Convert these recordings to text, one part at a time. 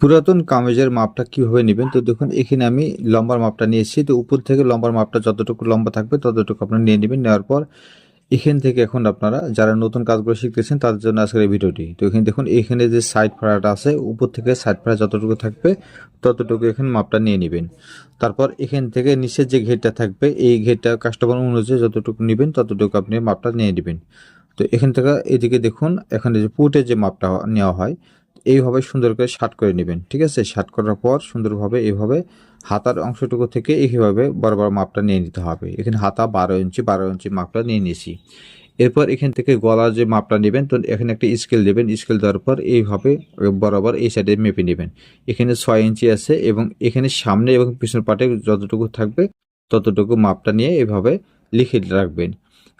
পুরাতন কামেজের মাপটা কীভাবে নেবেন? তো দেখুন, এখানে আমি লম্বার মাপটা নিয়েছি। তো উপর থেকে লম্বার মাপটা যতটুকু লম্বা থাকবে, ততটুকু আপনারা নিয়ে নেবেন। নেওয়ার পর এখান থেকে এখন আপনারা যারা নতুন কাজগুলো শিখতেছেন, তাদের জন্য আজকের এই ভিডিওটি। তো এখানে দেখুন, এখানে যে সাইড ফাড়াটা আছে, উপর থেকে সাইড ফাড়া যতটুকু থাকবে, ততটুকু এখানে মাপটা নিয়ে নেবেন। তারপর এখান থেকে নিচের যে ঘেরটা থাকবে, এই ঘেরটা কাস্টমার অনুযায়ী যতটুকু নেবেন, ততটুকু আপনি মাপটা নিয়ে নেবেন। তো এখান থেকে এদিকে দেখুন, এখানে যে পুটের যে মাপটা নেওয়া হয় এইভাবে সুন্দর করে শার্ট করে নেবেন, ঠিক আছে? শার্ট করার পর সুন্দরভাবে এইভাবে হাতার অংশটুকু থেকে এইভাবে বড় মাপটা নিয়ে নিতে হবে। এখানে হাতা বারো ইঞ্চি বারো ইঞ্চি মাপটা নিয়ে নিয়েছি এরপর এখান থেকে গলার যে মাপটা নেবেন, তো এখানে একটা স্কেল দেবেন। স্কেল দেওয়ার পর এইভাবে বরাবর এই সাইডে মেপে নেবেন। এখানে ছয় ইঞ্চি আছে এবং এখানে সামনে এবং পিছনের পাটে যতটুকু থাকবে, ততটুকু মাপটা নিয়ে এভাবে লিখে রাখবেন।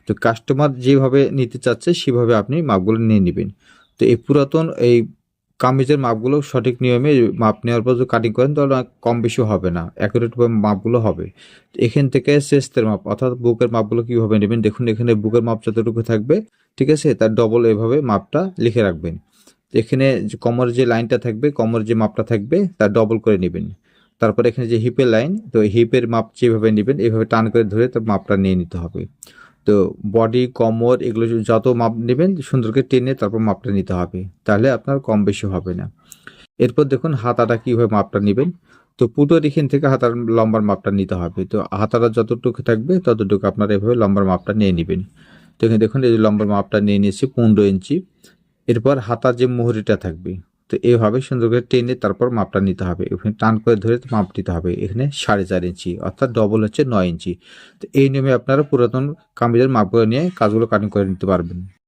তো কাস্টমার যেভাবে নিতে চাচ্ছে, সেভাবে আপনি মাপগুলো নিয়ে নেবেন। তো এই পুরাতন এই কামিজের মাপগুলো সঠিক নিয়মে মাপ নেওয়ার পর যদি কাটিং করেন, তাহলে কম বেশি হবে না। অ্যাকুরেট মাপগুলো হবে। এখান থেকে চেস্টের মাপ, অর্থাৎ বুকের মাপগুলো কীভাবে নেবেন, দেখুন এখানে বুকের মাপ যতটুকু থাকবে, ঠিক আছে? তার ডবল এভাবে মাপটা লিখে রাখবেন। এখানে যে কোমরের যে লাইনটা থাকবে কোমরের যে মাপটা থাকবে তার ডবল করে নেবেন। তারপর এখানে যে হিপের লাইন তো হিপের মাপ যেভাবে নেবেন, এভাবে টান করে ধরে তার মাপটা নিয়ে নিতে হবে। তো বডি কোমর, এগুলো যত মাপ নেবেন সুন্দরকে টেনে তারপর মাপটা নিতে হবে। তাহলে আপনার কম বেশি হবে না। এরপর দেখুন হাতাটা কীভাবে মাপটা নেবেন। তো পুটোর এখান থেকে হাতার লম্বার মাপটা নিতে হবে। তো হাতাটা যতটুকু থাকবে ততটুকু আপনারা এভাবে লম্বার মাপটা নিয়ে নেবেন। তো এখানে দেখুন এই যে লম্বার মাপটা নিয়ে নিয়েছি পনেরো ইঞ্চি। এরপর হাতার যে মুহুরিটা থাকবে তো এইভাবে সুন্দর করে টেনে তারপর মাপটা নিতে হবে। এখানে টান করে ধরে মাপ দিতে হবে। এখানে সাড়ে চার ইঞ্চি, অর্থাৎ ডবল হচ্ছে নয় ইঞ্চি। তো এই নিয়মে আপনারা পুরাতন কামিজের মাপগুলো নিয়ে কাজগুলো কাটিং করে নিতে পারবেন।